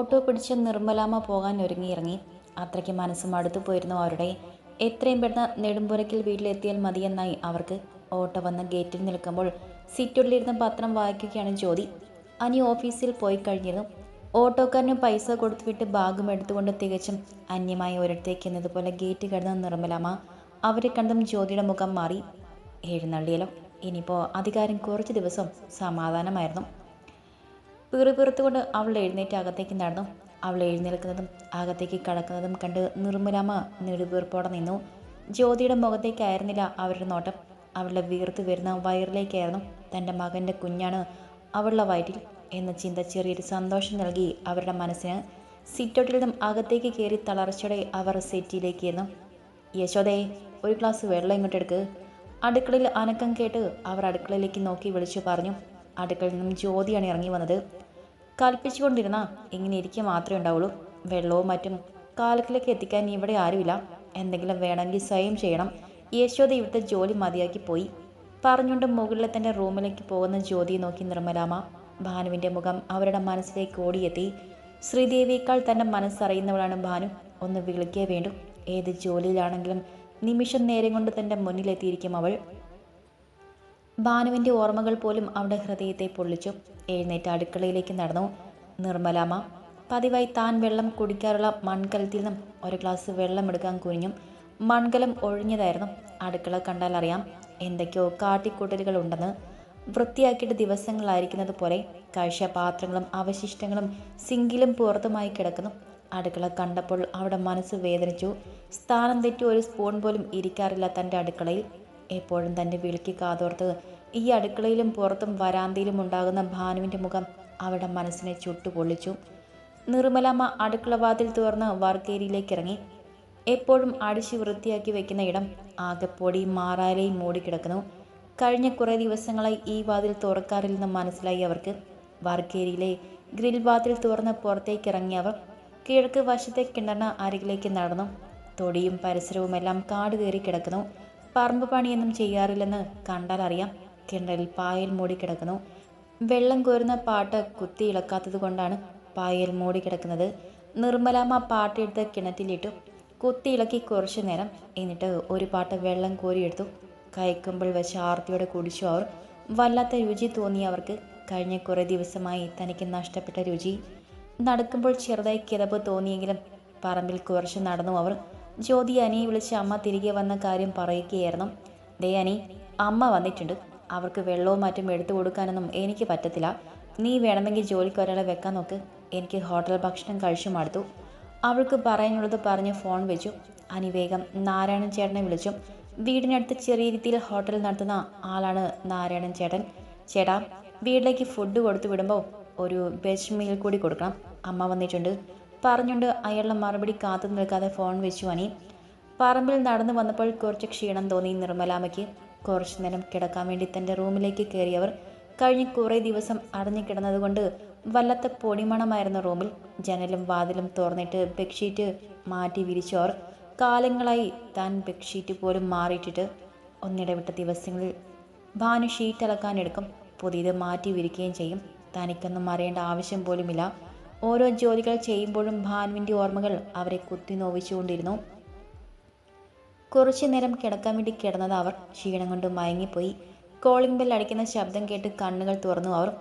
Auto പിടിച്ച് നിർമ്മലാമ്മ പോകാൻ ഒരുങ്ങിയിറങ്ങി. അത്രയ്ക്ക് മനസ്സും അടുത്തു പോയിരുന്നു അവരുടെ. എത്രയും പെട്ടെന്ന് നെടുമ്പുരയ്ക്കിൽ വീട്ടിലെത്തിയാൽ മതിയെന്നായി അവർക്ക് ഓട്ടോ വന്ന് ഗേറ്റിൽ നിൽക്കുമ്പോൾ സിറ്റുള്ളിലിരുന്ന് പത്രം വായിക്കുകയാണ് ജ്യോതി. അനി ഓഫീസിൽ പോയി കഴിഞ്ഞിരുന്നു. ഓട്ടോക്കാരന് പൈസ കൊടുത്തുവിട്ട് ബാഗും എടുത്തുകൊണ്ട് തികച്ചും അന്യമായി ഒരിടത്തേക്ക് എന്നതുപോലെ ഗേറ്റ് കിടന്ന നിർമ്മലാമ്മ അവരെ കണ്ടും ജ്യോതിയുടെ മുഖം മാറി. എഴുന്നള്ളിയല്ലോ. ഇനിയിപ്പോൾ അധികാരം കുറച്ച് ദിവസം സമാധാനമായിരുന്നു. പിറുപിറുത്തുകൊണ്ട് അവൾ എഴുന്നേറ്റ് അകത്തേക്ക് നടന്നു. അവൾ എഴുന്നേൽക്കുന്നതും അകത്തേക്ക് കടക്കുന്നതും കണ്ട് നിർമ്മലാമ്മ നെടുവീർപ്പോടെ നിന്നു. ജ്യോതിയുടെ മുഖത്തേക്കായിരുന്നില്ല അവരുടെ നോട്ടം. അവളുടെ വീർത്ത് വരുന്ന വയറിലേക്കായിരുന്നു തന്റെ മകന്റെ കുഞ്ഞാണ് അവളുടെ വയറ്റിൽ എന്ന ചിന്ത ചെറിയൊരു സന്തോഷം നൽകി അവരുടെ മനസ്സിന്. സിറ്റോട്ടിൽ നിന്നും അകത്തേക്ക് കയറി തളർച്ചയോടെ അവർ സെറ്റിയിലേക്ക് ഇരുന്നു യശോദേ ഒരു ഗ്ലാസ് വെള്ളം ഇങ്ങോട്ടെടുക്ക് അടുക്കളയിൽ അനക്കം കേട്ട് അവർ അടുക്കളയിലേക്ക് നോക്കി വിളിച്ചു പറഞ്ഞു. അടുക്കളയിൽ നിന്നും ജ്യോതിയാണ് ഇറങ്ങി വന്നത്. കൽപ്പിച്ചുകൊണ്ടിരുന്ന ഇങ്ങനെ ഇരിക്കുക മാത്രമേ ഉണ്ടാവുള്ളൂ. വെള്ളവും മറ്റും കാലത്തിലേക്ക് എത്തിക്കാൻ ഇവിടെ ആരുമില്ല. എന്തെങ്കിലും വേണമെങ്കിൽ സ്വയം ചെയ്യണം. യശോദ ഇവിടുത്തെ ജോലി മതിയാക്കി പോയി. പറഞ്ഞുകൊണ്ട് മുകളിലെ തന്റെ റൂമിലേക്ക് പോകുന്ന ജ്യോതി നോക്കി നിർമ്മലാമ ഭാനുവിന്റെ മുഖം അവരുടെ മനസ്സിലേക്ക് ഓടിയെത്തി. ശ്രീദേവിയേക്കാൾ തന്റെ മനസ്സറിയുന്നവളാണ് ഭാനു. ഒന്ന് വിളിക്കേ വേണ്ടു. ഏത് ജോലിയിലാണെങ്കിലും നിമിഷം നേരം കൊണ്ട് തന്റെ മുന്നിലെത്തിയിരിക്കും അവൾ. ഭാനുവിന്റെ ഓർമ്മകൾ പോലും അവളുടെ ഹൃദയത്തെ പൊള്ളിച്ചു. എഴുന്നേറ്റ് അടുക്കളയിലേക്ക് നടന്നു. നിർമ്മലാമ്മ പതിവായി താൻ വെള്ളം കുടിക്കാറുള്ള മൺകലത്തിൽ നിന്നും ഒരു ഗ്ലാസ് വെള്ളം എടുക്കാൻ കുനിഞ്ഞും. മൺകലം ഒഴിഞ്ഞതായിരുന്നു. അടുക്കള കണ്ടാൽ അറിയാം എന്തൊക്കെയോ കാട്ടിക്കൂട്ടലുകൾ ഉണ്ടെന്ന്. വൃത്തിയാക്കിയിട്ട് ദിവസങ്ങളായിരിക്കുന്നത് പോലെ കഴിച്ച പാത്രങ്ങളും അവശിഷ്ടങ്ങളും സിങ്കിലും പുറത്തുമായി കിടക്കുന്നു. അടുക്കള കണ്ടപ്പോൾ അവിടെ മനസ്സ് വേദനിച്ചു. സ്ഥാനം തെറ്റി ഒരു സ്പൂൺ പോലും ഇരിക്കാറില്ല തന്റെ അടുക്കളയിൽ. എപ്പോഴും തന്റെ വിളിക്ക് കാതോർത്ത് ഈ അടുക്കളയിലും പുറത്തും വരാന്തയിലും ഉണ്ടാകുന്ന ഭാനുവിന്റെ മുഖം അവരുടെ മനസ്സിനെ ചുട്ടുപൊള്ളിച്ചു. നിർമ്മലമ്മ അടുക്കളവാതിൽ തുറന്ന് വർക്കേരിയിലേക്ക് ഇറങ്ങി. എപ്പോഴും അടിച്ചു വൃത്തിയാക്കി വെക്കുന്ന ഇടം ആകെപ്പൊടിയും മാറാലയും മൂടിക്കിടക്കുന്നു. കഴിഞ്ഞ കുറേ ദിവസങ്ങളായി ഈ വാതിൽ തുറക്കാറില്ലെന്ന് മനസ്സിലായി അവർക്ക്. വർക്കേരിയിലെ ഗ്രിൽ വാതിൽ തുറന്ന് പുറത്തേക്ക് ഇറങ്ങിയവർ കിഴക്ക് വശത്തെ കിണറിന് അരികിലേക്ക് നടന്നു. തൊടിയും പരിസരവുമെല്ലാം കാട് കയറി കിടക്കുന്നു. പറമ്പ് പണിയൊന്നും ചെയ്യാറില്ലെന്ന് കണ്ടാൽ അറിയാം. കിണറിൽ പായൽ മൂടി കിടക്കുന്നു. വെള്ളം കോരുന്ന പാട്ട് കുത്തി ഇളക്കാത്തത് കൊണ്ടാണ് പായൽ മൂടി കിടക്കുന്നത്. നിർമ്മലാമ്മ പാട്ടെടുത്ത് കിണറ്റിലിട്ടു. കുത്തി ഇളക്കി കുറച്ചു നേരം എന്നിട്ട് ഒരു പാട്ട് വെള്ളം കോരിയെടുത്തു കയക്കുമ്പോൾ വെച്ച് ആർത്തിയോടെ കുടിച്ചു അവർ. വല്ലാത്ത രുചി തോന്നി അവർക്ക് കഴിഞ്ഞ കുറേ ദിവസമായി തനിക്ക് നഷ്ടപ്പെട്ട രുചി. നടക്കുമ്പോൾ ചെറുതായി കിതപ്പ് തോന്നിയെങ്കിലും പറമ്പിൽ കുറച്ച് നടന്നു അവർ. ജ്യോതി അനിയെ വിളിച്ച് അമ്മ തിരികെ വന്ന കാര്യം പറയുകയായിരുന്നു. ദേ അനി അമ്മ വന്നിട്ടുണ്ട്. അവർക്ക് വെള്ളവും മറ്റും എടുത്തു കൊടുക്കാനൊന്നും എനിക്ക് പറ്റത്തില്ല. നീ വേണമെങ്കിൽ ജോലിക്ക് ഒരാളെ വെക്കാൻ നോക്ക്. എനിക്ക് ഹോട്ടൽ ഭക്ഷണം കഴിച്ചു മടുത്തു. അവൾക്ക് പറയാനുള്ളത് പറഞ്ഞ് ഫോൺ വെച്ചു. അനി വേഗം നാരായണൻ ചേട്ടനെ വിളിച്ചു. വീടിനടുത്ത് ചെറിയ രീതിയിൽ ഹോട്ടൽ നടത്തുന്ന ആളാണ് നാരായണൻ ചേട്ടൻ. ചേട്ടാ വീട്ടിലേക്ക് ഫുഡ് കൊടുത്തു വിടുമ്പോൾ ഒരു വെജ് മീൽ കൂടി കൊടുക്കണം. അമ്മ വന്നിട്ടുണ്ട്. പറഞ്ഞുകൊണ്ട് അയാളുടെ മറുപടി കാത്തു നിൽക്കാതെ ഫോൺ വെച്ചു അനി. പറമ്പിൽ നടന്നു വന്നപ്പോൾ കുറച്ച് ക്ഷീണം തോന്നി നിർമ്മലാമയ്ക്ക് കുറച്ചു നേരം കിടക്കാൻ വേണ്ടി തന്റെ റൂമിലേക്ക് കയറിയവർ കഴിഞ്ഞ കുറേ ദിവസം അടഞ്ഞു കിടന്നതുകൊണ്ട് വല്ലാത്ത പൊടിമണമായിരുന്ന റൂമിൽ. ജനലും വാതിലും തുറന്നിട്ട് ബെഡ്ഷീറ്റ് മാറ്റി വിരിച്ചവർ കാലങ്ങളായി താൻ ബെഡ്ഷീറ്റ് പോലും മാറിയിട്ടിട്ട് ഒന്നിടവിട്ട ദിവസങ്ങളിൽ ഭാനു ഷീറ്റ് അലക്കാനെടുക്കും പുതിയത് മാറ്റി വിരിക്കുകയും ചെയ്യും. തനിക്കൊന്നും അറിയേണ്ട ആവശ്യം പോലുമില്ല. ഓരോ ജോലികൾ ചെയ്യുമ്പോഴും ഭാനുവിന്റെ ഓർമ്മകൾ അവരെ കുത്തി നോവിച്ചുകൊണ്ടിരുന്നു. കുറച്ചു നേരം കിടക്കാൻ വേണ്ടി കിടന്നത് അവർ ക്ഷീണം കൊണ്ട് മയങ്ങിപ്പോയി. കോളിംഗ് ബെൽ അടിക്കുന്ന ശബ്ദം കേട്ട് കണ്ണുകൾ തുറന്നു അവർ.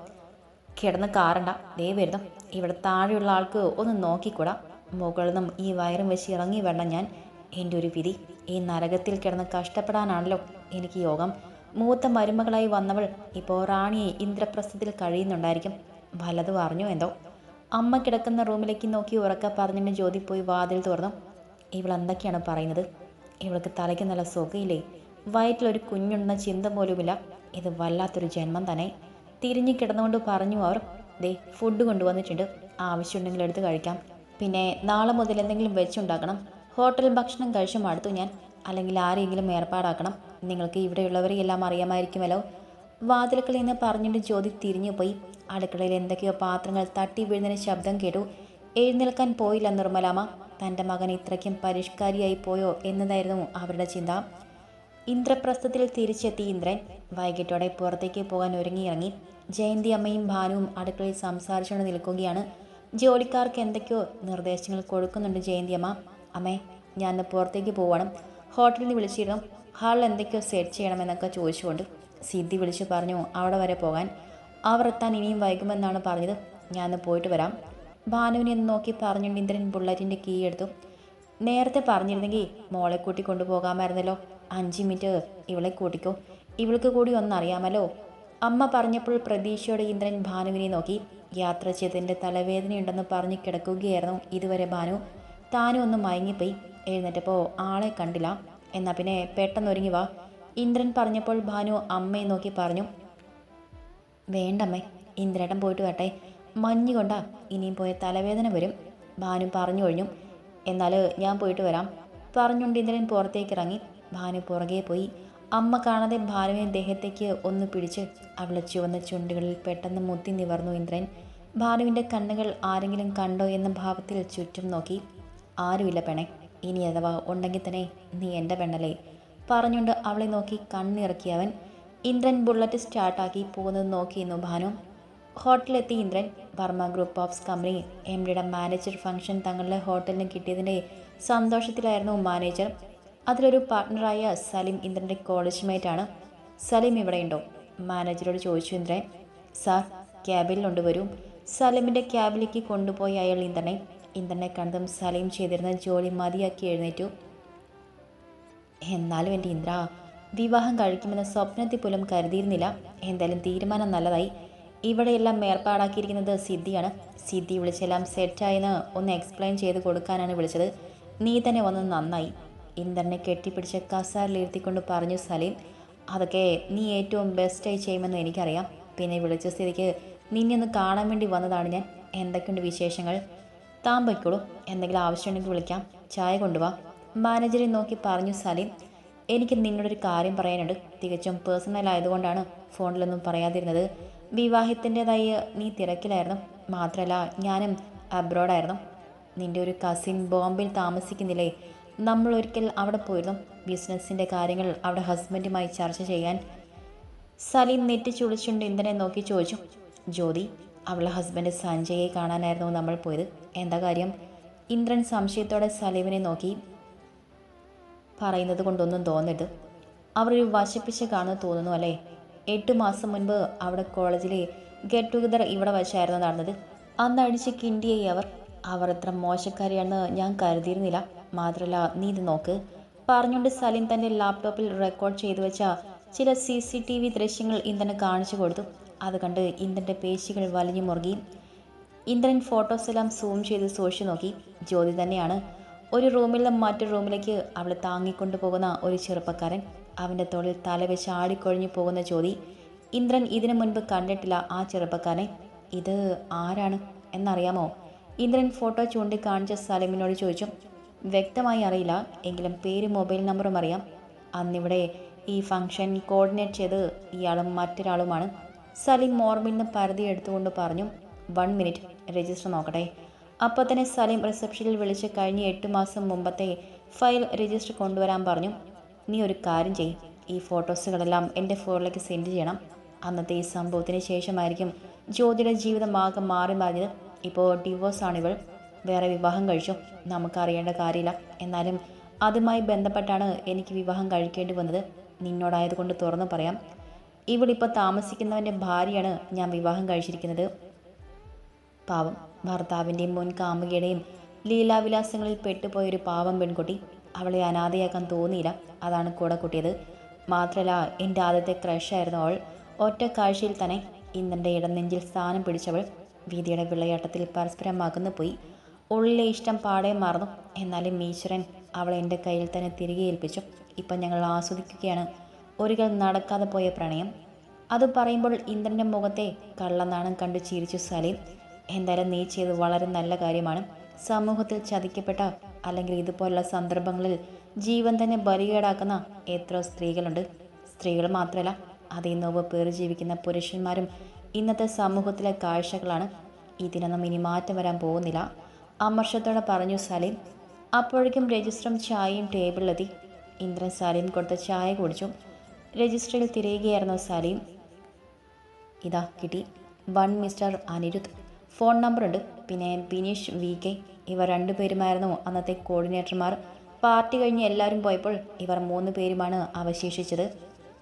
കിടന്ന് കാറണ്ട. ദേ വരുന്നു. ഇവിടെ താഴെയുള്ള ആൾക്ക് ഒന്ന് നോക്കിക്കൂടാ. മുകളിൽ നിന്നും ഈ വയറും വെച്ച് ഇറങ്ങി വേണം ഞാൻ. എന്റെ ഒരു വിധി. ഈ നരകത്തിൽ കിടന്ന് കഷ്ടപ്പെടാനാണല്ലോ എനിക്ക് യോഗം. മൂത്ത മരുമകളായി വന്നവൾ ഇപ്പോൾ റാണിയെ ഇന്ദ്രപ്രസ്ഥത്തിൽ കഴിയുന്നുണ്ടായിരിക്കും. വല്ലതും അറിഞ്ഞോ എന്തോ? അമ്മ കിടക്കുന്ന റൂമിലേക്ക് നോക്കി ഉറക്ക പറഞ്ഞിട്ട് ജ്യോതി പോയി വാതിൽ തുറന്നു. ഇവൾ എന്തൊക്കെയാണ് പറയുന്നത്? ഇവൾക്ക് തലയ്ക്ക് നല്ല സുഖയില്ലേ? വയറ്റിലൊരു കുഞ്ഞുണ്ണ ചിന്ത പോലുമില്ല. ഇത് വല്ലാത്തൊരു ജന്മം തന്നെ. തിരിഞ്ഞു കിടന്നുകൊണ്ട് പറഞ്ഞു അവർ ദേ ഫുഡ് കൊണ്ടുവന്നിട്ടുണ്ട്. ആവശ്യമുണ്ടെങ്കിൽ എടുത്ത് കഴിക്കാം. പിന്നെ നാളെ മുതൽ എന്തെങ്കിലും വെച്ചുണ്ടാക്കണം. ഹോട്ടൽ ഭക്ഷണം കഴിച്ചു മടുത്തു ഞാൻ. അല്ലെങ്കിൽ ആരെങ്കിലും ഏർപ്പാടാക്കണം. നിങ്ങൾക്ക് ഇവിടെയുള്ളവരെയെല്ലാം അറിയാമായിരിക്കുമല്ലോ. വാതിലക്കളിൽ നിന്ന് പറഞ്ഞിട്ട് ജ്യോതി തിരിഞ്ഞു പോയി. അടുക്കളയിൽ എന്തൊക്കെയോ പാത്രങ്ങൾ തട്ടി വീഴുന്നതിന് ശബ്ദം കേട്ടു. എഴുന്നേൽക്കാൻ പോയില്ല നിർമ്മലാമ്മ. തന്റെ മകൻ ഇത്രയ്ക്കും പരിഷ്കാരിയായി പോയോ എന്നതായിരുന്നു അവരുടെ ചിന്ത. ഇന്ദ്രപ്രസ്ഥത്തിൽ തിരിച്ചെത്തി ഇന്ദ്രൻ. വൈകിട്ടോടെ പുറത്തേക്ക് പോകാൻ ഒരുങ്ങിയിറങ്ങി. ജയന്തി അമ്മയും ഭാനുവും അടുക്കളയിൽ സംസാരിച്ചുകൊണ്ട് നിൽക്കുകയാണ്. ജോലിക്കാർക്ക് എന്തൊക്കെയോ നിർദ്ദേശങ്ങൾ കൊടുക്കുന്നുണ്ട് ജയന്തി അമ്മ. അമ്മേ ഞാൻ പുറത്തേക്ക് പോവണം. ഹോട്ടലിൽ നിന്ന് വിളിച്ചിരുന്നു. ഹാളിൽ എന്തൊക്കെയോ സെറ്റ് ചെയ്യണമെന്നൊക്കെ ചോദിച്ചുകൊണ്ട് സിദ്ധി വിളിച്ചു പറഞ്ഞു അവിടെ വരെ പോകാൻ. അവർ എത്താൻ ഇനിയും വൈകുമെന്നാണ് പറഞ്ഞത്. ഞാൻ പോയിട്ട് വരാം. ഭാനുവിനെ ഒന്ന് നോക്കി പറഞ്ഞുകൊണ്ട് ഇന്ദ്രൻ ബുള്ളറ്റിന്റെ കീ എടുത്തു. നേരത്തെ പറഞ്ഞിരുന്നെങ്കിൽ മോളെ കൂട്ടി കൊണ്ടുപോകാമായിരുന്നല്ലോ. അഞ്ച് മിനിറ്റ് ഇവളെ കൂട്ടിക്കോ. ഇവൾക്ക് കൂടി ഒന്നറിയാമല്ലോ. അമ്മ പറഞ്ഞപ്പോൾ പ്രതീക്ഷയോടെ ഇന്ദ്രൻ ഭാനുവിനെ നോക്കി. യാത്ര ചെയ്തതിന്റെ തലവേദനയുണ്ടെന്ന് പറഞ്ഞ് കിടക്കുകയായിരുന്നു ഇതുവരെ ഭാനു. താനും ഒന്ന് മയങ്ങിപ്പോയി. എഴുന്നേറ്റപ്പോൾ ആളെ കണ്ടില്ല. എന്നാൽ പിന്നെ പെട്ടെന്ന് ഒരുങ്ങി വാ. ഇന്ദ്രൻ പറഞ്ഞപ്പോൾ ഭാനു അമ്മയെ നോക്കി പറഞ്ഞു. വേണ്ടമ്മേ ഇന്ദ്രേട്ടൻ പോയിട്ട് വരട്ടെ. മഞ്ഞ് കൊണ്ടാ ഇനിയും പോയ തലവേദന വരും. ഭാനു പറഞ്ഞു കഴിഞ്ഞു. എന്നാൽ ഞാൻ പോയിട്ട് വരാം. പറഞ്ഞുകൊണ്ട് ഇന്ദ്രൻ പുറത്തേക്ക് ഇറങ്ങി ഭാനു പുറകെ പോയി. അമ്മ കാണാതെ ഭാനുവിനെ ദേഹത്തേക്ക് ഒന്ന് പിടിച്ച് അവളെ ചുവന്ന ചുണ്ടുകളിൽ പെട്ടെന്ന് മുത്തി നിവർന്നു ഇന്ദ്രൻ. ഭാനുവിന്റെ കണ്ണുകൾ ആരെങ്കിലും കണ്ടോ എന്ന ഭാവത്തിൽ ചുറ്റും നോക്കി. ആരുമില്ല പെണെ. ഇനി അഥവാ ഉണ്ടെങ്കിൽ തന്നെ നീ എന്റെ പെണ്ണല്ലേ? പറഞ്ഞുകൊണ്ട് അവളെ നോക്കി കണ്ണിറക്കിയവൻ ഇന്ദ്രൻ ബുള്ളറ്റ് സ്റ്റാർട്ടാക്കി പോകുന്നത് നോക്കിയിരുന്നു Bhanu. ഹോട്ടലിലെത്തി Indran. Varma group of company M ഡിയുടെ മാനേജർ ഫംഗ്ഷൻ തങ്ങളുടെ ഹോട്ടലിന് കിട്ടിയതിന്റെ സന്തോഷത്തിലായിരുന്നു മാനേജർ. അതിലൊരു പാർട്ട്ണറായ സലീം ഇന്ദ്രന്റെ കോളേജ് മേറ്റാണ് സലീം ഇവിടെയുണ്ടോ? മാനേജറോട് ചോദിച്ചു ഇന്ദ്രൻ. സാർ ക്യാബിൽ കൊണ്ടുവരൂ സലീമിന്റെ ക്യാബിലേക്ക് കൊണ്ടുപോയി അയാൾ ഇന്ദ്രനെ. ഇന്ദ്രനെ കണ്ടതും സലീം ചെയ്തിരുന്ന ജോലി മതിയാക്കി എഴുന്നേറ്റു. എന്നാലും എന്റെ ഇന്ദ്ര വിവാഹം കഴിക്കുമെന്ന് സ്വപ്നത്തിൽ പോലും കരുതിയിരുന്നില്ല. എന്തായാലും തീരുമാനം നല്ലതായി. ഇവിടെയെല്ലാം ഏർപ്പാടാക്കിയിരിക്കുന്നത് സിദ്ധിയാണ്. സിദ്ധി വിളിച്ചെല്ലാം സെറ്റായെന്ന് ഒന്ന് എക്സ്പ്ലെയിൻ ചെയ്ത് കൊടുക്കാനാണ് വിളിച്ചത്. നീ തന്നെ വന്ന് നന്നായി. ഇന്ദ്രനെ കെട്ടിപ്പിടിച്ച് കസാറിലിരുത്തിക്കൊണ്ട് പറഞ്ഞു സലീം അതൊക്കെ നീ ഏറ്റവും ബെസ്റ്റായി ചെയ്യുമെന്ന് എനിക്കറിയാം. പിന്നെ വിളിച്ച സ്ഥിതിക്ക് നിന്നെ ഒന്ന് കാണാൻ വേണ്ടി വന്നതാണ് ഞാൻ. എന്തൊക്കെയുണ്ട് വിശേഷങ്ങൾ? താൻ പൊയ്ക്കോളൂ. എന്തെങ്കിലും ആവശ്യമുണ്ടെങ്കിൽ വിളിക്കാം. ചായ കൊണ്ടുപോവാം മാനേജറെ നോക്കി പറഞ്ഞു സലീം എനിക്ക് നിന്നോടൊരു കാര്യം പറയാനുണ്ട്. തികച്ചും പേഴ്സണൽ ആയതുകൊണ്ടാണ് ഫോണിലൊന്നും പറയാതിരുന്നത്. വിവാഹത്തിന്റെതായി നീ തിരക്കിലായിരുന്നു. മാത്രമല്ല ഞാനും അബ്രോഡായിരുന്നു നിന്റെ ഒരു കസിൻ ബോംബെയിൽ താമസിക്കുന്നില്ലേ? നമ്മൾ ഒരിക്കൽ അവിടെ പോയിരുന്നു. ബിസിനസ്സിന്റെ കാര്യങ്ങൾ അവിടെ ഹസ്ബൻഡുമായി ചർച്ച ചെയ്യാൻ. സലീം നെറ്റ് ചുളിച്ചുണ്ട് ഇന്ധനെ നോക്കി ചോദിച്ചു ജ്യോതി അവളെ ഹസ്ബൻഡ് സഞ്ജയെ കാണാനായിരുന്നു നമ്മൾ പോയത്? എന്താ കാര്യം? ഇന്ദ്രൻ സംശയത്തോടെ സലീമിനെ നോക്കി പറയുന്നത് കൊണ്ടൊന്നും തോന്നരുത്. അവർ ഒരു വശപ്പിച്ച് കാണുന്ന തോന്നുന്നു അല്ലേ? എട്ട് മാസം മുൻപ് അവിടെ കോളേജിലെ ഗെറ്റ് ടുഗദർ ഇവിടെ വച്ചായിരുന്നു നടന്നത്. അന്ന് അടിച്ച് കിണ്ടിയായി അവർ അവർ എത്ര മോശക്കാരിയാണെന്ന് ഞാൻ കരുതിയിരുന്നില്ല. മാത്രമല്ല നീ ഇത് നോക്ക് പറഞ്ഞുകൊണ്ട് സലീം തന്റെ ലാപ്ടോപ്പിൽ റെക്കോർഡ് ചെയ്തു വെച്ച ചില സി സി ടി വി ദൃശ്യങ്ങൾ ഇന്ദ്രന് കാണിച്ചു കൊടുത്തു. അത് കണ്ട് ഇന്ദ്രന്റെ പേശികൾ വലിഞ്ഞു മുറുകി. ഇന്ദ്രൻ ഫോട്ടോസ് എല്ലാം സൂം ചെയ്ത് സൂക്ഷിച്ചു നോക്കി. ജ്യോതി തന്നെയാണ് ഒരു റൂമിൽ നിന്ന് മറ്റൊരു റൂമിലേക്ക് അവളെ താങ്ങിക്കൊണ്ടു പോകുന്ന ഒരു ചെറുപ്പക്കാരൻ അവന്റെ തോളിൽ തലവെച്ച് ആടിക്കൊഴിഞ്ഞു പോകുന്ന ജ്യോതി ഇന്ദ്രൻ ഇതിനു മുൻപ് കണ്ടിട്ടില്ല ആ ചെറുപ്പക്കാരനെ. ഇത് ആരാണ് എന്നറിയാമോ? ഇന്ദ്രൻ ഫോട്ടോ ചൂണ്ടിക്കാണിച്ച സലീമിനോട് ചോദിച്ചു. വ്യക്തമായി അറിയില്ല എങ്കിലും പേര് മൊബൈൽ നമ്പറും അറിയാം. അന്നിവിടെ ഈ ഫംഗ്ഷൻ കോർഡിനേറ്റ് ചെയ്ത് ഇയാളും മറ്റൊരാളുമാണ്. സലീം ഓർമ്മയിൽ നിന്ന് പരതി എടുത്തുകൊണ്ട് പറഞ്ഞു. വൺ മിനിറ്റ് രജിസ്റ്റർ നോക്കട്ടെ. അപ്പോൾ തന്നെ സലീം റിസപ്ഷനിൽ വിളിച്ച് കഴിഞ്ഞ എട്ട് മാസം മുമ്പത്തെ ഫയൽ രജിസ്റ്റർ കൊണ്ടുവരാൻ പറഞ്ഞു. നീ ഒരു കാര്യം ചെയ്യും. ഈ ഫോട്ടോസുകളെല്ലാം എന്റെ ഫോണിലേക്ക് സെൻഡ് ചെയ്യണം. അന്നത്തെ ഈ സംഭവത്തിന് ശേഷമായിരിക്കും ജ്യോതിയുടെ ജീവിതമാകെ മാറി മാറിയത്. ഇപ്പോൾ ഡിവോഴ്സാണിവൾ വേറെ വിവാഹം കഴിച്ചു. നമുക്കറിയേണ്ട കാര്യമില്ല. എന്നാലും അതുമായി ബന്ധപ്പെട്ടാണ് എനിക്ക് വിവാഹം കഴിക്കേണ്ടി വന്നത്. നിന്നോടായതുകൊണ്ട് തുറന്നു പറയാം. ഇവളിപ്പോൾ താമസിക്കുന്നവന്റെ ഭാര്യയാണ് ഞാൻ വിവാഹം കഴിച്ചിരിക്കുന്നത്. പാവം. ഭർത്താവിന്റെയും മുൻ കാമുകിയുടെയും ലീലാവിലാസങ്ങളിൽ പെട്ടുപോയൊരു പാവം പെൺകുട്ടി അവളെ അനാഥയാക്കാൻ തോന്നിയില്ല. അതാണ് കൂടെ കൂട്ടിയത്. മാത്രമല്ല എന്റെ ആദ്യത്തെ ക്രഷായിരുന്നു അവൾ. ഒറ്റ കാഴ്ചയിൽ തന്നെ ഇന്നെന്റെ ഇടനെഞ്ചിൽ സ്ഥാനം പിടിച്ചവൾ വീതിയുടെ വിളയാട്ടത്തിൽ പരസ്പരം അകന്നു പോയി. ഉള്ളിലെ ഇഷ്ടം പാടേ മറന്നു. എന്നാലും ഈശ്വരൻ അവളെ എന്റെ കയ്യിൽ തന്നെ തിരികെ ഏൽപ്പിച്ചു. ഇപ്പം ഞങ്ങൾ ആസ്വദിക്കുകയാണ്. ഒരിക്കൽ നടക്കാതെ പോയ പ്രണയം. അത് പറയുമ്പോൾ ഇന്ദ്രന്റെ മുഖത്തെ കള്ളനാണം കണ്ട് ചിരിച്ചു സലീം. എന്തായാലും നീ ചെയ്ത് വളരെ നല്ല കാര്യമാണ്. സമൂഹത്തിൽ ചതിക്കപ്പെട്ട അല്ലെങ്കിൽ ഇതുപോലുള്ള സന്ദർഭങ്ങളിൽ ജീവൻ തന്നെ ബലികേടാക്കുന്ന എത്ര സ്ത്രീകളുണ്ട്. സ്ത്രീകൾ മാത്രമല്ല അതിൽ നോവ് പേറി ജീവിക്കുന്ന പുരുഷന്മാരും ഇന്നത്തെ സമൂഹത്തിലെ കാഴ്ചകളാണ്. ഇതിനൊന്നും ഇനി മാറ്റം വരാൻ പോകുന്നില്ല. അമർഷത്തോടെ പറഞ്ഞു സലീം അപ്പോഴേക്കും രജിസ്റ്ററും ചായയും ടേബിളിലെത്തി. ഇന്ദ്രൻ സലീം കൊടുത്ത ചായ കുടിച്ചു. രജിസ്റ്ററിൽ തിരയുകയായിരുന്നു സലീം. ഇതാ കിട്ടി. One mister Aniruddh. ഫോൺ നമ്പറുണ്ട്. പിന്നെ ബിനീഷ് വി കെ ഇവർ രണ്ടുപേരുമായിരുന്നു അന്നത്തെ കോർഡിനേറ്റർമാർ. പാർട്ടി കഴിഞ്ഞ് എല്ലാവരും പോയപ്പോൾ ഇവർ മൂന്ന് പേരുമാണ് അവശേഷിച്ചത്.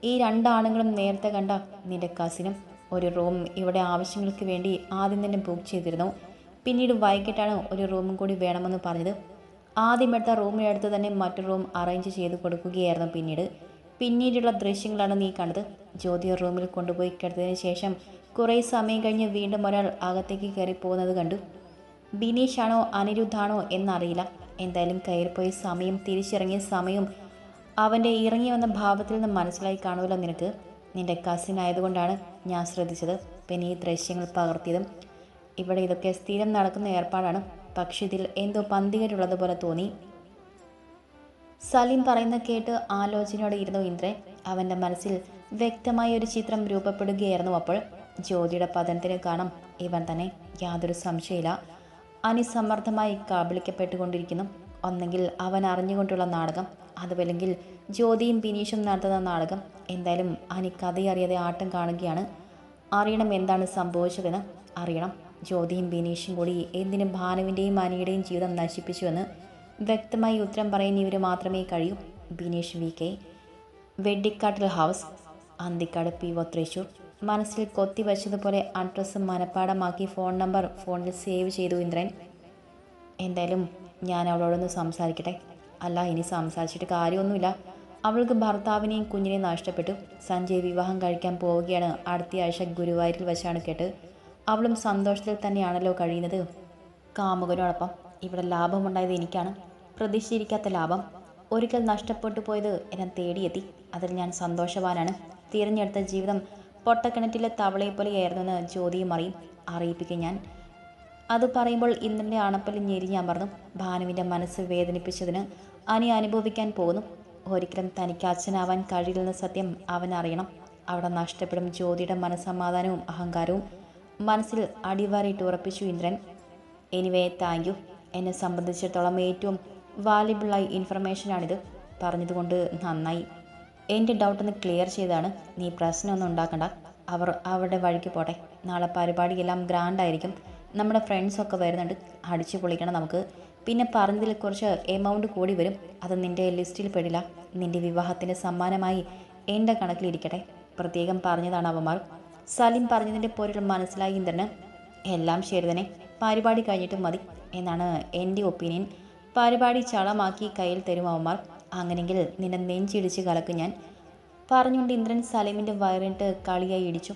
ഈ രണ്ടാണുങ്ങളും നേരത്തെ കണ്ട നിന്റെ കസിനും ഒരു റൂം ഇവിടെ ആവശ്യങ്ങൾക്ക് വേണ്ടി ആദ്യം തന്നെ ബുക്ക് ചെയ്തിരുന്നു. പിന്നീട് വൈകിട്ടാണ് ഒരു റൂമും കൂടി വേണമെന്ന് പറഞ്ഞത്. ആദ്യം എടുത്ത റൂമിനടുത്ത് തന്നെ മറ്റു റൂം അറേഞ്ച് ചെയ്ത് കൊടുക്കുകയായിരുന്നു പിന്നീട്. പിന്നീടുള്ള ദൃശ്യങ്ങളാണ് നീ കണ്ടത്. ജ്യോതി റൂമിൽ കൊണ്ടുപോയി കിടത്തതിന് ശേഷം കുറേ സമയം കഴിഞ്ഞ് വീണ്ടും ഒരാൾ അകത്തേക്ക് കയറി പോകുന്നത് കണ്ടു. ബിനീഷാണോ അനിരുദ്ധാണോ എന്നറിയില്ല. എന്തായാലും കയറിപ്പോയ സമയം തിരിച്ചിറങ്ങിയ സമയവും അവന്റെ ഇറങ്ങി വന്ന ഭാവത്തിൽ നിന്ന് മനസ്സിലായി കാണുമല്ലോ നിനക്ക്. നിന്റെ കസിൻ ആയതുകൊണ്ടാണ് ഞാൻ ശ്രദ്ധിച്ചത്. പിന്നെ ഈ ദൃശ്യങ്ങൾ പകർത്തിയതും. ഇവിടെ ഇതൊക്കെ സ്ഥിരം നടക്കുന്ന ഏർപ്പാടാണ്. പക്ഷെ ഇതിൽ എന്തോ പന്തികരുള്ളതുപോലെ തോന്നി. സലീം പറയുന്ന കേട്ട് ആലോചനയോടെ ഇരുന്നു ഇന്ദ്രൻ. അവന്റെ മനസ്സിൽ വ്യക്തമായ ഒരു ചിത്രം രൂപപ്പെടുകയായിരുന്നു അപ്പോൾ. ജ്യോതിയുടെ പതനത്തിന് കാണാം. ഇവൻ തന്നെ യാതൊരു സംശയമില്ല അനിസമ്മർദ്ദമായി കബളിക്കപ്പെട്ടുകൊണ്ടിരിക്കുന്നു. ഒന്നെങ്കിൽ അവൻ അറിഞ്ഞുകൊണ്ടുള്ള നാടകം അതുമല്ലെങ്കിൽ ജ്യോതിയും ബിനീഷും നടത്തുന്ന നാടകം. എന്തായാലും അനി കഥയറിയാതെ ആട്ടം കാണുകയാണ്. അറിയണം എന്താണ് സംഭവിച്ചതെന്ന് അറിയണം. ജ്യോതിയും ബിനീഷും കൂടി എന്തിനും ഭാനുവിന്റെയും അനിയുടെയും ജീവിതം നശിപ്പിച്ചുവെന്ന് വ്യക്തമായി ഉത്തരം പറയുന്ന ഇവർ മാത്രമേ കഴിയൂ. Bineesh V K Vedikkattil house Anthikkad P O Thrissur. മനസ്സിൽ കൊത്തി വച്ചതുപോലെ അഡ്രസ്സ് മനപ്പാടമാക്കി ഫോൺ നമ്പർ ഫോണിൽ സേവ് ചെയ്തു ഇന്ദ്രൻ. എന്തായാലും ഞാൻ അവളോടൊന്ന് സംസാരിക്കട്ടെ. അല്ല ഇനി സംസാരിച്ചിട്ട് കാര്യമൊന്നുമില്ല. അവൾക്ക് ഭർത്താവിനെയും കുഞ്ഞിനെയും നഷ്ടപ്പെട്ടു. സഞ്ജയ് വിവാഹം കഴിക്കാൻ പോവുകയാണ്. അടുത്ത ആഴ്ച ഗുരുവായൂരിൽ വെച്ചാണ് കേട്ട് അവളും സന്തോഷത്തിൽ തന്നെയാണല്ലോ കഴിയുന്നത്. കാമുകനോടൊപ്പം ഇവിടെ ലാഭമുണ്ടായത് എനിക്കാണ്. പ്രതീക്ഷിച്ചിരിക്കാത്ത ലാഭം. ഒരിക്കൽ നഷ്ടപ്പെട്ടു പോയത് എന്നെ തേടിയെത്തി. അതിൽ ഞാൻ സന്തോഷവാനാണ്. തിരഞ്ഞെടുത്ത ജീവിതം പൊട്ടക്കിണറ്റിലെ തവളയെ പോലെയായിരുന്നെന്ന് ജ്യോതിയും അറിയും. അറിയിപ്പിക്കും ഞാൻ. അത് പറയുമ്പോൾ ഇന്ദ്രന്റെ ഞാൻ ഞെരിഞ്ഞമർന്നു ഭാനുവിന്റെ മനസ്സ് വേദനിപ്പിച്ചതിന് അനി അനുഭവിക്കാൻ പോകുന്നു. ഒരിക്കലും തനിക്ക് അച്ഛനാവാൻ കഴിയില്ലെന്ന സത്യം അവൻ അറിയണം. അവിടെ നഷ്ടപ്പെടും ജ്യോതിയുടെ മനസ്സമാധാനവും അഹങ്കാരവും. മനസ്സിൽ അടിവാരിയിട്ട് ഉറപ്പിച്ചു ഇന്ദ്രൻ. എനിവേ താങ്ക് യു എന്നെ സംബന്ധിച്ചിടത്തോളം ഏറ്റവും വാല്യബിളായി ഇൻഫർമേഷനാണിത് പറഞ്ഞതുകൊണ്ട് നന്നായി. എന്റെ ഡൗട്ടൊന്ന് ക്ലിയർ ചെയ്താണ്. നീ പ്രശ്നമൊന്നും ഉണ്ടാക്കണ്ട. അവർ അവരുടെ വഴിക്ക് പോട്ടെ. നാളെ പരിപാടിയെല്ലാം ഗ്രാൻഡായിരിക്കും. നമ്മുടെ ഫ്രണ്ട്സൊക്കെ വരുന്നുണ്ട്. അടിച്ചു പൊളിക്കണം നമുക്ക്. പിന്നെ പറഞ്ഞതിൽ കുറച്ച് എമൗണ്ട് കൂടി വരും. അത് നിന്റെ ലിസ്റ്റിൽ പെടില്ല. നിന്റെ വിവാഹത്തിന് സമ്മാനമായി എന്റെ കണക്കിലിരിക്കട്ടെ. പ്രത്യേകം പറഞ്ഞതാണ് അവന്മാർ. സലിം പറഞ്ഞതിന്റെ പൊരുൾ മനസ്സിലായി ഇന്ദ്രന്. എല്ലാം ശരി തന്നെ. പരിപാടി കഴിഞ്ഞിട്ട് മതി എന്നാണ് എന്റെ ഒപ്പീനിയൻ. പരിപാടി ചളമാക്കി കയ്യിൽ തരും അവന്മാർ. അങ്ങനെങ്കിൽ നിന്നെ നെഞ്ചിടിച്ച് കലക്കും ഞാൻ. പറഞ്ഞുകൊണ്ട് ഇന്ദ്രൻ സലീമിന്റെ വയറിട്ട് കളിയായി ഇടിച്ചു.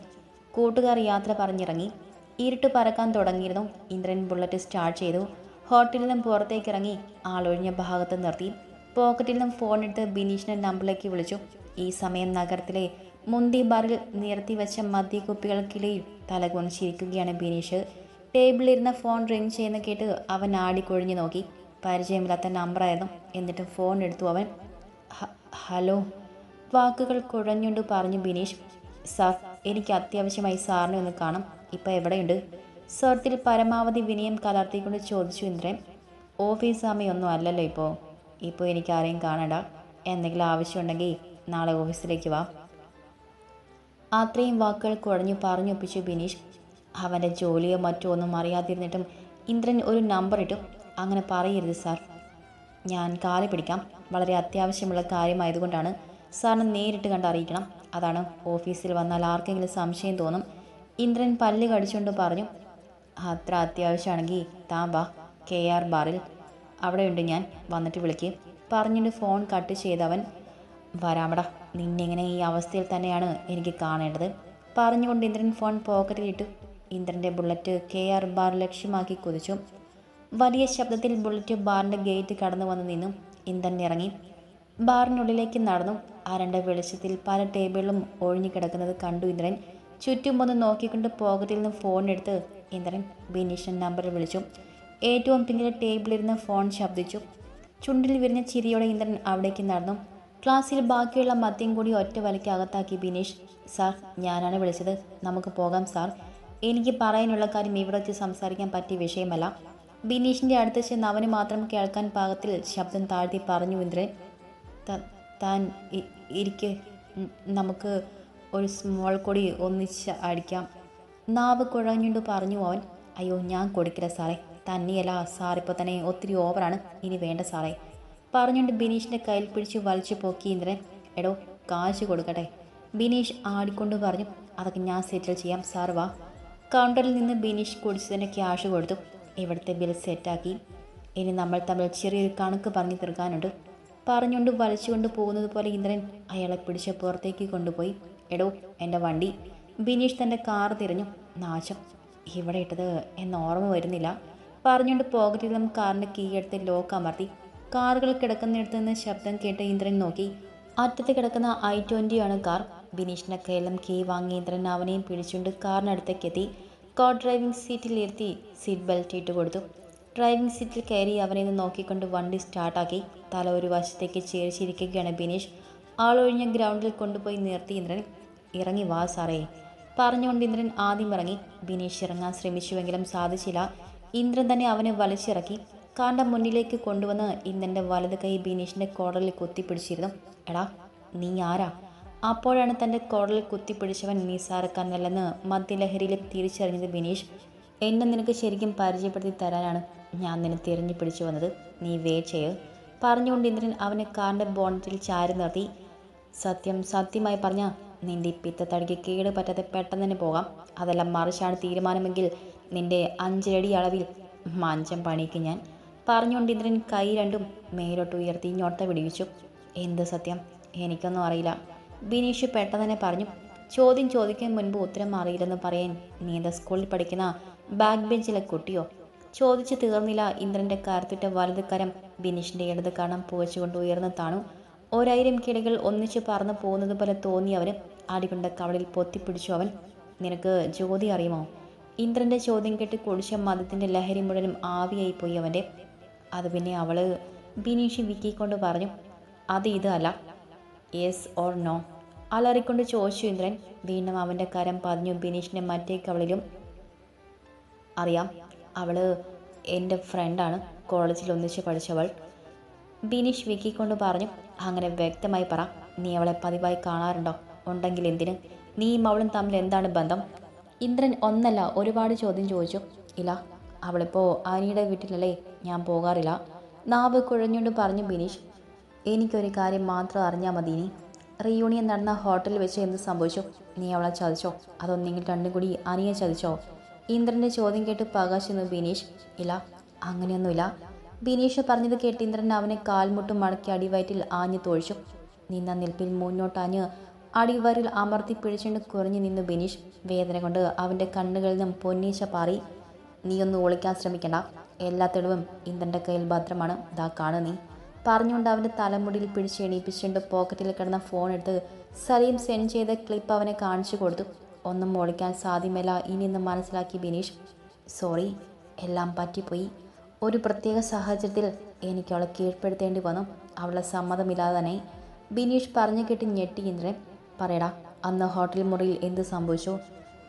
കൂട്ടുകാർ യാത്ര പറഞ്ഞിറങ്ങി. ഇരുട്ട് പറക്കാൻ തുടങ്ങിയിരുന്നു. ഇന്ദ്രൻ ബുള്ളറ്റ് സ്റ്റാർട്ട് ചെയ്തു. ഹോട്ടലിൽ നിന്നും പുറത്തേക്ക് ഇറങ്ങി ആളൊഴിഞ്ഞ ഭാഗത്ത് നിർത്തി. പോക്കറ്റിൽ നിന്നും ഫോൺ എടുത്ത് ബിനീഷിന്റെ നമ്പറിലേക്ക് വിളിച്ചു. ഈ സമയം നഗരത്തിലെ മുന്തി ബാറിൽ നിരത്തി വെച്ച മദ്യക്കുപ്പികൾക്കിടയിൽ തലകുണിച്ചിരിക്കുകയാണ് ബിനീഷ്. ടേബിളിലിരുന്ന ഫോൺ റിംഗ് ചെയ്യുന്ന കേട്ട് അവൻ ആടിക്കൊഴിഞ്ഞു നോക്കി. പരിചയമില്ലാത്ത നമ്പറായിരുന്നു എന്നിട്ടും ഫോൺ എടുത്തു അവൻ ഹലോ. വാക്കുകൾ കുഴഞ്ഞുകൊണ്ട് പറഞ്ഞു ബിനീഷ് സാർ എനിക്ക് അത്യാവശ്യമായി സാറിനെ ഒന്ന് കാണാം. ഇപ്പം എവിടെയുണ്ട്? സ്വർത്തിൽ പരമാവധി വിനയം കലർത്തിക്കൊണ്ട് ചോദിച്ചു ഇന്ദ്രൻ ഓഫീസ് സമയമൊന്നും അല്ലല്ലോ ഇപ്പോൾ ഇപ്പോൾ എനിക്ക് ആരെയും കാണണ്ട. എന്തെങ്കിലും ആവശ്യമുണ്ടെങ്കിൽ നാളെ ഓഫീസിലേക്ക് വാ. അത്രയും വാക്കുകൾ കുഴഞ്ഞു പറഞ്ഞൊപ്പിച്ചു ബിനീഷ്. അവന്റെ ജോലിയോ മറ്റോ ഒന്നും അറിയാതിരുന്നിട്ടും ഇന്ദ്രൻ ഒരു നമ്പർ ഇട്ടു. അങ്ങനെ പറയരുത് സാർ. ഞാൻ കാൽ പിടിക്കാം. വളരെ അത്യാവശ്യമുള്ള കാര്യമായതുകൊണ്ടാണ് സാറിന് നേരിട്ട് കണ്ടറിയിക്കണം അതാണ് ഓഫീസിൽ വന്നാൽ ആർക്കെങ്കിലും സംശയം തോന്നും. ഇന്ദ്രൻ പല്ല് കടിച്ചുകൊണ്ട് പറഞ്ഞു അത്ര അത്യാവശ്യമാണെങ്കിൽ താൻ വാ കെ ആർ ബാറിൽ. അവിടെയുണ്ട് ഞാൻ. വന്നിട്ട് വിളിക്ക്. പറഞ്ഞിട്ട് ഫോൺ കട്ട് ചെയ്തവൻ വരാമടാ നിന്നെങ്ങനെ ഈ അവസ്ഥയിൽ തന്നെയാണ് എനിക്ക് കാണേണ്ടത്. പറഞ്ഞുകൊണ്ട് ഇന്ദ്രൻ ഫോൺ പോക്കറ്റിലിട്ടു. ഇന്ദ്രന്റെ ബുള്ളറ്റ് കെ ആർ ബാർ ലക്ഷ്യമാക്കി കുതിച്ചു. വലിയ ശബ്ദത്തിൽ ബുള്ളറ്റ് ബാറിന്റെ ഗേറ്റ് കടന്നു വന്ന് നിന്നു ഇന്ധൻ ഇറങ്ങി. ബാറിനുള്ളിലേക്ക് നടന്നു. അരണ്ട വെളിച്ചത്തിൽ പല ടേബിളും ഒഴിഞ്ഞു കിടക്കുന്നത് കണ്ടു ഇന്ദ്രൻ. ചുറ്റും ഒന്ന് നോക്കിക്കൊണ്ട് പോക്കറ്റിൽ നിന്ന് ഫോൺ എടുത്ത് ഇന്ദ്രൻ ബിനീഷൻ നമ്പർ വിളിച്ചു. ഏറ്റവും പിന്നിലെ ടേബിളിരുന്ന് ഫോൺ ശബ്ദിച്ചു. ചുണ്ടിൽ വിരിഞ്ഞ ചിരിയോടെ ഇന്ദ്രൻ അവിടേക്ക് നടന്നു. ക്ലാസ്സിൽ ബാക്കിയുള്ള മദ്യം കൂടി ഒറ്റ വലയ്ക്ക് അകത്താക്കി ബിനീഷ് സാർ ഞാനാണ് വിളിച്ചത്. നമുക്ക് പോകാം സാർ. എനിക്ക് പറയാനുള്ള കാര്യം ഇവിടെ വെച്ച് സംസാരിക്കാൻ പറ്റിയ വിഷയമല്ല. ബിനീഷിന്റെ അടുത്ത് ചെന്ന് അവന് മാത്രം കേൾക്കാൻ പാകത്തിൽ ശബ്ദം താഴ്ത്തി പറഞ്ഞു ഇന്ദ്രൻ താൻ ഇരിക്കെ. നമുക്ക് ഒരു സ്മോൾ കൊടി ഒന്നിച്ച് അടിക്കാം. നാവ് കുഴഞ്ഞുകൊണ്ട് പറഞ്ഞു അവൻ. അയ്യോ ഞാൻ കൊടുക്കില്ല സാറേ. തന്നെയല്ല സാറിപ്പോൾ തന്നെ ഒത്തിരി ഓവറാണ് ഇനി വേണ്ട സാറേ. പറഞ്ഞുകൊണ്ട് ബിനീഷിന്റെ കയ്യിൽ പിടിച്ച് വലിച്ചു പോക്കി ഇന്ദ്രൻ എടോ കാശ് കൊടുക്കട്ടെ. ബിനീഷ് ആടിക്കൊണ്ട് പറഞ്ഞു അതൊക്കെ ഞാൻ സെറ്റിൽ ചെയ്യാം സാർ വാ. കൗണ്ടറിൽ നിന്ന് ബിനീഷ് കുടിച്ചതിന്റെ ക്യാഷ് കൊടുത്തു. ഇവിടുത്തെ ബിൽ സെറ്റാക്കി. ഇനി നമ്മൾ തമ്മിൽ ചെറിയൊരു കണക്ക് പറഞ്ഞു തീർക്കാനുണ്ട്. പറഞ്ഞുകൊണ്ട് വലിച്ചുകൊണ്ട് പോകുന്നത് പോലെ ഇന്ദ്രൻ അയാളെ പിടിച്ച് പുറത്തേക്ക് കൊണ്ടുപോയി. എടോ എന്റെ വണ്ടി. ബിനീഷ് തന്റെ കാർ തിരഞ്ഞു. നാശം. ഇവിടെ ഇട്ടത് എന്ന് ഓർമ്മ വരുന്നില്ല. പറഞ്ഞുകൊണ്ട് പോക്കറ്റിൽ നിന്നും കാറിന്റെ കീ എടുത്ത് ലോക്ക് അമർത്തി. കാറുകൾ കിടക്കുന്നിടത്ത് നിന്ന് ശബ്ദം കേട്ട് ഇന്ദ്രൻ നോക്കി. അറ്റത്ത് കിടക്കുന്ന ഐ ട്വന്റിയാണ് കാർ. ബിനീഷിന്റെ കയ്യിലും കീ വാങ്ങി ഇന്ദ്രൻ അവനെയും പിടിച്ചുകൊണ്ട് കാറിനടുത്തേക്ക് കാർ ഡ്രൈവിംഗ് സീറ്റിലിരുത്തി സീറ്റ് ബെൽറ്റ് ഇട്ട് കൊടുത്തു. ഡ്രൈവിംഗ് സീറ്റിൽ കയറി അവനെ നോക്കിക്കൊണ്ട് വണ്ടി സ്റ്റാർട്ടാക്കി തല ഒരു വശത്തേക്ക് ചേർച്ചിരിക്കുകയാണ് ബിനീഷ്. ആളൊഴിഞ്ഞ ഗ്രൗണ്ടിൽ കൊണ്ടുപോയി നിർത്തി ഇന്ദ്രൻ. ഇറങ്ങി വാ സാറേ. പറഞ്ഞുകൊണ്ട് ഇന്ദ്രൻ ആദ്യം ഇറങ്ങി. ബിനീഷ് ഇറങ്ങാൻ ശ്രമിച്ചുവെങ്കിലും സാധിച്ചില്ല. ഇന്ദ്രൻ തന്നെ അവനെ വലിച്ചിറക്കി. കാറിന്റെ മുന്നിലേക്ക് കൊണ്ടുവന്ന് ഇന്ദ്രന്റെ വലത് കൈ ബിനീഷിന്റെ കോടലിൽ കൊത്തിപ്പിടിച്ചിരുന്നു. എടാ നീ ആരാ? അപ്പോഴാണ് തന്റെ കോടൽ കുത്തിപ്പിടിച്ചവൻ നിസാറക്കാനല്ലെന്ന് മദ്യലഹരിയിൽ തിരിച്ചറിഞ്ഞത് ബിനീഷ് എന്നെ നിനക്ക് ശരിക്കും പരിചയപ്പെടുത്തി തരാനാണ് ഞാൻ നിന്നെ തിരഞ്ഞു പിടിച്ചു വന്നത്. നീ വേ പറഞ്ഞുകൊണ്ട് ഇന്ദ്രൻ അവനെ കാറിന്റെ ബോണറ്റിൽ ചാരി നിർത്തി. സത്യം സത്യമായി പറഞ്ഞ നിന്റെ പിത്തത്തടിക്ക് കേട് പറ്റാതെ പെട്ടെന്ന് തന്നെ പോകാം. അതെല്ലാം മറിച്ചാണ് തീരുമാനമെങ്കിൽ നിന്റെ അഞ്ചരടി അളവിൽ മഞ്ചം പണിക്ക് ഞാൻ. പറഞ്ഞുകൊണ്ട് ഇന്ദ്രൻ കൈ രണ്ടും മേലോട്ട് ഉയർത്തി ഞൊട്ട പിടിവിച്ചു എന്ത് സത്യം? എനിക്കൊന്നും അറിയില്ല. ബിനീഷ് പെട്ടെന്ന് പറഞ്ഞു ചോദ്യം ചോദിക്കാൻ മുൻപ് ഉത്തരം അറിയില്ലെന്ന് പറയാൻ നീ എന്താ സ്കൂളിൽ പഠിക്കുന്ന ബാക്ക് ബെഞ്ചിലെ കുട്ടിയോ? ചോദിച്ചു തീർന്നില്ല ഇന്ദ്രന്റെ കരുത്തുറ്റ വലത് കരം ബിനീഷിന്റെ ഇടത് കണം പുകച്ചുകൊണ്ട് ഉയർന്നു താണു. ഒരായിരം കിളികൾ ഒന്നിച്ച് പറന്നു പോകുന്നത് പോലെ തോന്നി അവന്. ആടികൊണ്ട കവളിൽ പൊത്തിപ്പിടിച്ചു അവൻ. നിനക്ക് ജ്യോതി അറിയുമോ? ഇന്ദ്രന്റെ ചോദ്യം കേട്ട് കുടിച്ച മതത്തിന്റെ ലഹരി മുഴുവനും ആവിയായി പോയി അവന്റെ. അത് പിന്നെ അവൾ ബിനീഷ് വിക്കിക്കൊണ്ട് പറഞ്ഞു അത് ഇത് അല്ല. Yes or no. അലറിക്കൊണ്ട് ചോദിച്ചു ഇന്ദ്രൻ വീണ്ടും അവന്റെ കരം പതിഞ്ഞു ബിനീഷിന്റെ മറ്റേ കവളിലും. അറിയാം അവൾ എന്റെ ഫ്രണ്ടാണ് കോളേജിൽ ഒന്നിച്ച് പഠിച്ചവൾ. ബിനീഷ് വിക്കിക്കൊണ്ട് പറഞ്ഞു അങ്ങനെ വ്യക്തമായി പറ നീ അവളെ പതിവായി കാണാറുണ്ടോ? ഉണ്ടെങ്കിൽ എന്തിന്? നീയും അവളും തമ്മിൽ എന്താണ് ബന്ധം? ഇന്ദ്രൻ ഒന്നല്ല ഒരുപാട് ചോദ്യം ചോദിച്ചു. ഇല്ല അവളിപ്പോൾ ആനിയുടെ വീട്ടിലല്ലേ? ഞാൻ പോകാറില്ല. നാവ് കുഴഞ്ഞുകൊണ്ട് പറഞ്ഞു ബിനീഷ് എനിക്കൊരു കാര്യം മാത്രം അറിഞ്ഞാൽ മതി ഇനി. റീയൂണിയൻ നടന്ന ഹോട്ടലിൽ വെച്ച് എന്ത് സംഭവിച്ചു? നീ അവളെ ചതിച്ചോ? അതൊന്നെങ്കിൽ രണ്ടും കൂടി അനിയെ ചതിച്ചോ? ഇന്ദ്രന്റെ ചോദ്യം കേട്ട് പകാശെന്നു ബിനീഷ് ഇല്ല അങ്ങനെയൊന്നുമില്ല. ബിനീഷ് പറഞ്ഞത് കേട്ട് ഇന്ദ്രൻ അവനെ കാൽമുട്ടും മടക്കി അടിവയറ്റിൽ ആഞ്ഞു തോഴിച്ചു. നിന്ന നിൽപ്പിൽ മുന്നോട്ടാഞ്ഞ് അടിവയറിൽ അമർത്തി പിടിച്ചുകൊണ്ട് കുറഞ്ഞു നിന്നു ബിനീഷ്. വേദന കൊണ്ട് അവന്റെ കണ്ണുകളിൽ നിന്നും പൊന്നീച്ച പാറി നീയൊന്ന് ഒളിക്കാൻ ശ്രമിക്കണ്ട. എല്ലാ തെളിവും ഇന്ദ്രന്റെ കയ്യിൽ ഭദ്രമാണ്. ഇതാ കാണു നീ. പറഞ്ഞുകൊണ്ട് അവന്റെ തലമുടിയിൽ പിടിച്ച് എണീപ്പിച്ചുകൊണ്ട് പോക്കറ്റിൽ കിടന്ന ഫോൺ എടുത്ത് സലീം സെൻഡ് ചെയ്ത ക്ലിപ്പ് അവനെ കാണിച്ചു കൊടുത്തു. ഒന്നും ഒളിക്കാൻ സാധ്യമല്ല. ഇനിയെന്ന് മനസ്സിലാക്കി ബിനീഷ് സോറി എല്ലാം പറ്റിപ്പോയി. ഒരു പ്രത്യേക സാഹചര്യത്തിൽ എനിക്ക് അവളെ കീഴ്പ്പെടുത്തേണ്ടി വന്നു. അവളുടെ സമ്മതമില്ലാതെ തന്നെ. ബിനീഷ് പറഞ്ഞു കേട്ട് ഞെട്ടി ഇന്ദ്രൻ പറയടാ അന്ന് ഹോട്ടൽ മുറിയിൽ എന്ത് സംഭവിച്ചു?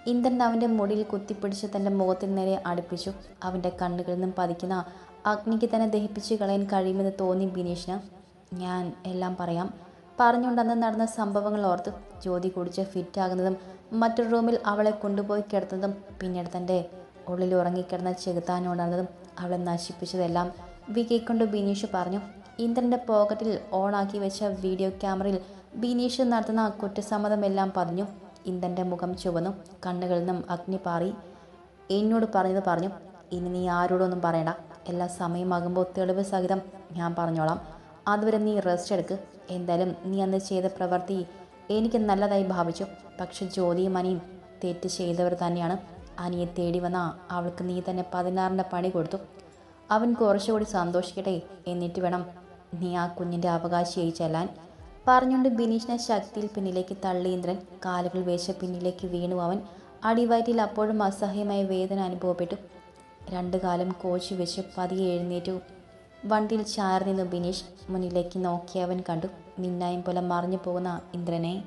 ഇന്ദ്രൻ അവന്റെ മുടിയിൽ കുത്തിപ്പിടിച്ച് തന്റെ മുഖത്തിന് നേരെ അടുപ്പിച്ചു. അവന്റെ കണ്ണുകളിൽ നിന്നും പതിക്കുന്ന അഗ്നിക്ക് തന്നെ ദഹിപ്പിച്ച് കളയാൻ കഴിയുമെന്ന് തോന്നി ബിനീഷിന്. ഞാൻ എല്ലാം പറയാം. പറഞ്ഞുകൊണ്ടന്ന് നടന്ന സംഭവങ്ങൾ ഓർത്ത് ജ്യോതി കുടിച്ച് ഫിറ്റാകുന്നതും മറ്റൊരു റൂമിൽ അവളെ കൊണ്ടുപോയി കിടത്തുന്നതും പിന്നീട് തന്റെ ഉള്ളിൽ ഉറങ്ങിക്കിടന്ന ചെകുത്താനുണർന്നതും അവളെ നശിപ്പിച്ചതെല്ലാം വിക്കിക്കൊണ്ട് ബിനീഷ് പറഞ്ഞു. ഇന്ദ്രന്റെ പോക്കറ്റിൽ ഓണാക്കി വെച്ച വീഡിയോ ക്യാമറയിൽ ബിനീഷ് നടത്തുന്ന കുറ്റസമ്മതമെല്ലാം പറഞ്ഞു ഇന്ദ്രന്റെ മുഖം ചുവന്നു. കണ്ണുകളിൽ നിന്നും അഗ്നി പാറി. എന്നോട് പറഞ്ഞത് പറഞ്ഞു. ഇനി നീ ആരോടൊന്നും പറയണ്ട. എല്ലാ സമയമാകുമ്പോൾ തെളിവ് സഹിതം ഞാൻ പറഞ്ഞോളാം. അതുവരെ നീ റെസ്റ്റ് എടുക്ക്. എന്തായാലും നീ അന്ന് ചെയ്ത പ്രവൃത്തി എനിക്ക് നല്ലതായി ഭാവിച്ചു. പക്ഷെ ജ്യോതിയും അനിയും തെറ്റ് ചെയ്തവർ തന്നെയാണ്. അനിയെ തേടി വന്ന അവൾക്ക് നീ തന്നെ പതിനാറിന്റെ പണി കൊടുത്തു. അവൻ കുറച്ചുകൂടി സന്തോഷിക്കട്ടെ എന്നിട്ട് വേണം നീ ആ കുഞ്ഞിന്റെ അവകാശിയായി ചെല്ലാൻ. പറഞ്ഞുകൊണ്ട് ബിനീഷിനെ ശക്തിയിൽ പിന്നിലേക്ക് തള്ളി ഇന്ദ്രൻ. കാലുകൾ വേശ പിന്നിലേക്ക് വീണു അവൻ. അടിവയറ്റിൽ അപ്പോഴും അസഹ്യമായ വേദന അനുഭവപ്പെട്ടു. രണ്ടു കാലം കോച്ച് വെച്ച് പതിയെ എഴുന്നേറ്റു. വണ്ടിയിൽ ചാർന്നിരുന്നു ബിനീഷ് മുന്നിലേക്ക് നോക്കിയവൻ കണ്ടു മിന്നായം പോലെ മറിഞ്ഞു പോകുന്ന ഇന്ദ്രനെ.